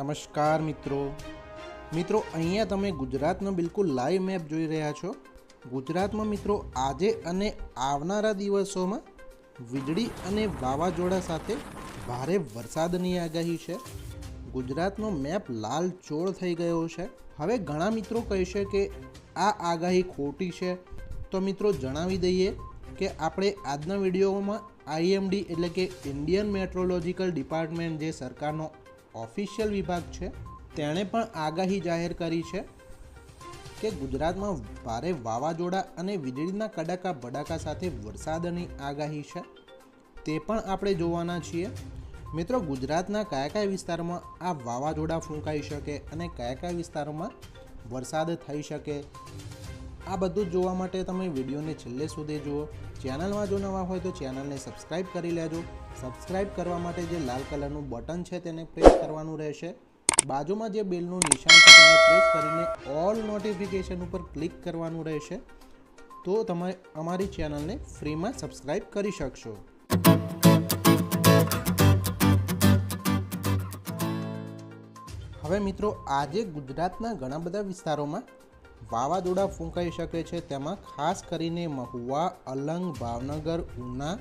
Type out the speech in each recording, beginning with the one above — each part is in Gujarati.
નમસ્કાર મિત્રો. મિત્રો, અહીંયા તમે ગુજરાતનો બિલકુલ લાઈવ મેપ જોઈ રહ્યા છો. ગુજરાતમાં મિત્રો, આજે અને આવનારા દિવસોમાં વીજળી અને વાવાઝોડા સાથે ભારે વરસાદની આગાહી છે. ગુજરાતનો મેપ લાલ ચોળ થઈ ગયો છે. હવે ઘણા મિત્રો કહેશે કે આ આગાહી ખોટી છે. તો મિત્રો, જણાવી દઈએ કે આપણે આજના વિડીયોમાં આઈએમડી એટલે કે ઇન્ડિયન મેટ્રોલોજીકલ ડિપાર્ટમેન્ટ જે સરકારનો ઓફિશિયલ વિભાગ છે. તેણે પણ આગાહી જાહેર કરી છે કે ગુજરાતમાં ભારે વાવાઝોડા અને વીજળીના કડાકા ભડાકા સાથે વરસાદની આગાહી છે. તે પણ આપણે જોવાના છીએ. મિત્રો, ગુજરાતના કયા કયા વિસ્તારમાં આ વાવાઝોડા ફૂંકાઈ શકે અને કયા કયા વિસ્તારોમાં વરસાદ થઈ શકે? આ બધું જોવા માટે તમે વિડીયોને છેલ્લે સુધી જુઓ. ચેનલમાં જો નવા હોય તો ચેનલને સબસ્ક્રાઇબ કરી લેજો. સબસ્ક્રાઇબ કરવા માટે જે લાલ કલરનું બટન છે તેને પ્રેસ કરવાનું રહેશે. બાજુમાં જે બેલનું નિશાન છે તેને પ્રેસ કરીને ઓલ નોટિફિકેશન ઉપર ક્લિક કરવાનું રહેશે. તો તમે અમારી ચેનલને ફ્રીમાં સબસ્ક્રાઇબ કરી શકશો. હવે મિત્રો, આજે ગુજરાતના ઘણા બધા વિસ્તારોમાં વાવાઝોડા ફૂંકાઈ શકે છે. તેમાં ખાસ કરીને મહુવા, અલંગ, ભાવનગર, ઉના,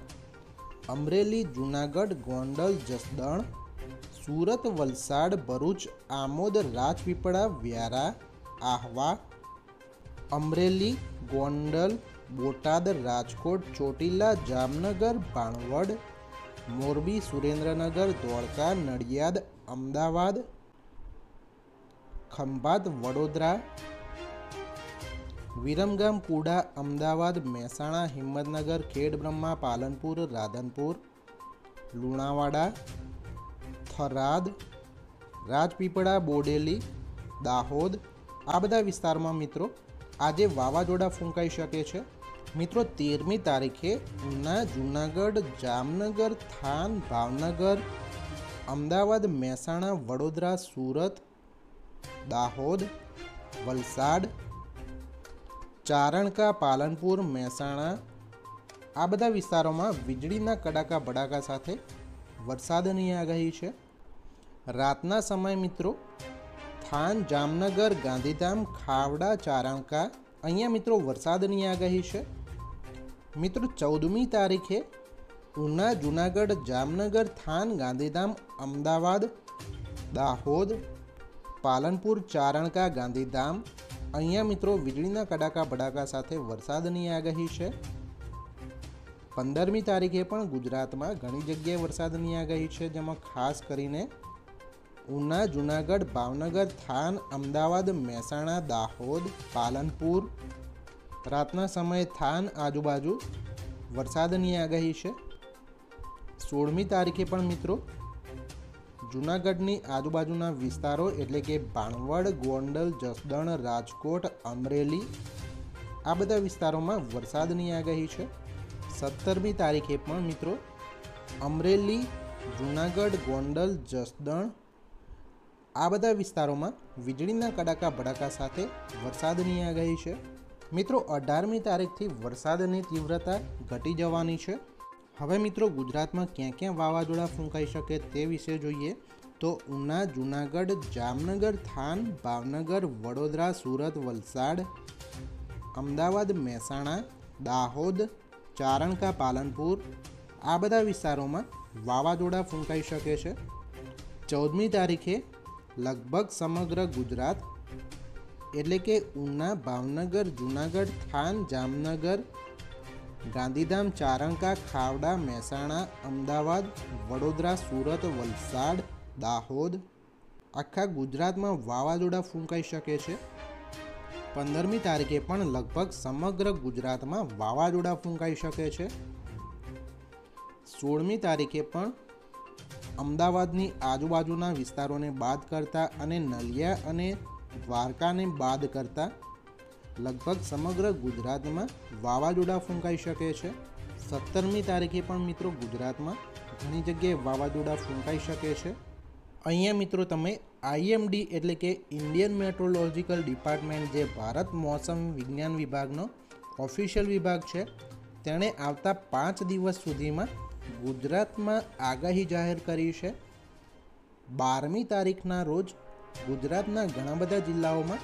અમરેલી, જૂનાગઢ, ગોંડલ, જસદણ, સુરત, વલસાડ, ભરૂચ, આમોદ, રાજપીપળા, વ્યારા, આહવા, અમરેલી, ગોંડલ, બોટાદ, રાજકોટ, ચોટીલા, જામનગર, ભાણવડ, મોરબી, સુરેન્દ્રનગર ધોળકા નડિયાદ, અમદાવાદ, ખંભાત, વડોદરા વિરમગામ કુડા અમદાવાદ, મહેસાણા, હિંમતનગર, ખેડબ્રહ્મા, પાલનપુર, રાધનપુર, લુણાવાડા, થરાદ, રાજપીપળા, બોડેલી, દાહોદ આ બધા વિસ્તારમાં મિત્રો આજે વાવાઝોડા ફૂંકાઈ શકે છે. મિત્રો તેરમી તારીખે ઉના, જૂનાગઢ, જામનગર, થાન, ભાવનગર, અમદાવાદ, મહેસાણા, વડોદરા, સુરત, દાહોદ, વલસાડ ચારણકા, પાલનપુર, મહેસાણા, આ બધા વિસ્તારોમાં વીજળીના કડાકા ભડાકા સાથે વરસાદની આગાહી છે. રાતના સમય મિત્રો, થાન, જામનગર, ગાંધીધામ, ખાવડા, ચારણકા, અહીંયા મિત્રો વરસાદની આગાહી છે. મિત્રો, ચૌદમી તારીખે ઉના, જુનાગઢ, જામનગર, થાન, ગાંધીધામ, અમદાવાદ, દાહોદ, પાલનપુર, ચારણકા, ગાંધીધામ અહીંયા મિત્રો વીજળીના કડાકા ભડાકા સાથે વરસાદની આગાહી છે. પંદરમી તારીખે પણ ગુજરાતમાં ઘણી જગ્યાએ વરસાદની આગાહી છે, જેમાં ખાસ કરીને ઉના, જુનાગઢ, ભાવનગર, થાન, અમદાવાદ, મહેસાણા, દાહોદ, પાલનપુર. રાતના સમયે થાન આજુબાજુ વરસાદની આગાહી છે. સોળમી તારીખે પણ મિત્રો જૂનાગઢની આજુબાજુના વિસ્તારો એટલે કે ભાણવડ, ગોંડલ, જસદણ, રાજકોટ, અમરેલી, આ બધા વિસ્તારોમાં વરસાદની આગાહી છે. સત્તરમી તારીખે પણ મિત્રો અમરેલી, જૂનાગઢ, ગોંડલ, જસદણ, આ બધા વિસ્તારોમાં વીજળીના કડાકા ભડાકા સાથે વરસાદની આગાહી છે. મિત્રો અઢારમી તારીખથી વરસાદની તીવ્રતા ઘટી જવાની છે. હવે મિત્રો ગુજરાતમાં ક્યાં ક્યાં વાવાઝોડા ફૂંકાઈ શકે તે વિશે જોઈએ તો ઉના, જૂનાગઢ, જામનગર, થાન, ભાવનગર, વડોદરા, સુરત, વલસાડ, અમદાવાદ, મહેસાણા, દાહોદ, ચારણકા, પાલનપુર આ બધા વિસ્તારોમાં વાવાઝોડા ફૂંકાઈ શકે છે. ચૌદમી તારીખે લગભગ સમગ્ર ગુજરાત એટલે કે ઉના, ભાવનગર, જૂનાગઢ, થાન, જામનગર ગાંધીધામ, ચારંકા, ખાવડા, મહેસાણા, અમદાવાદ, વડોદરા, સુરત, વલસાડ, દાહોદ, આખા ગુજરાતમાં વાવાઝોડા ફૂંકાઈ શકે છે. પંદરમી તારીખે પણ લગભગ સમગ્ર ગુજરાતમાં વાવાઝોડા ફૂંકાઈ શકે છે. સોળમી તારીખે પણ અમદાવાદની આજુબાજુના વિસ્તારોને બાદ કરતા અને નલિયા અને દ્વારકાને બાદ કરતા લગભગ સમગ્ર ગુજરાતમાં વાવાઝોડા ફૂંકાઈ શકે છે. સત્તરમી તારીખે પણ મિત્રો ગુજરાતમાં ઘણી જગ્યાએ વાવાઝોડા ફૂંકાઈ શકે છે. અહીંયા મિત્રો તમે આઈએમડી એટલે કે ઇન્ડિયન મેટ્રોલોજીકલ ડિપાર્ટમેન્ટ જે ભારત મોસમ વિજ્ઞાન વિભાગનો ઓફિશિયલ વિભાગ છે, તેણે આવતા પાંચ દિવસ સુધીમાં ગુજરાતમાં આગાહી જાહેર કરી છે. બારમી તારીખના રોજ ગુજરાતના ઘણા બધા જિલ્લાઓમાં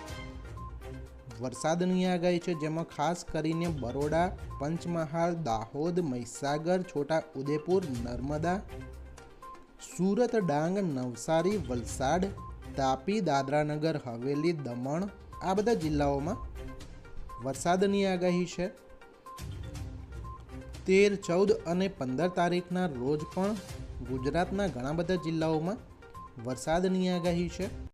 વરસાદની આગાહી છે, જેમાં ખાસ કરીને બરોડા, પંચમહાલ, દાહોદ, મહીસાગર, છોટા ઉદેપુર, નર્મદા, સુરત, ડાંગ, નવસારી, વલસાડ, તાપી, દાદરાનગર, હવેલી, દમણ આ બધા જિલ્લાઓમાં વરસાદની આગાહી છે. તેર, ચૌદ અને પંદર તારીખના રોજ પણ ગુજરાતના ઘણા બધા જિલ્લાઓમાં વરસાદની આગાહી છે.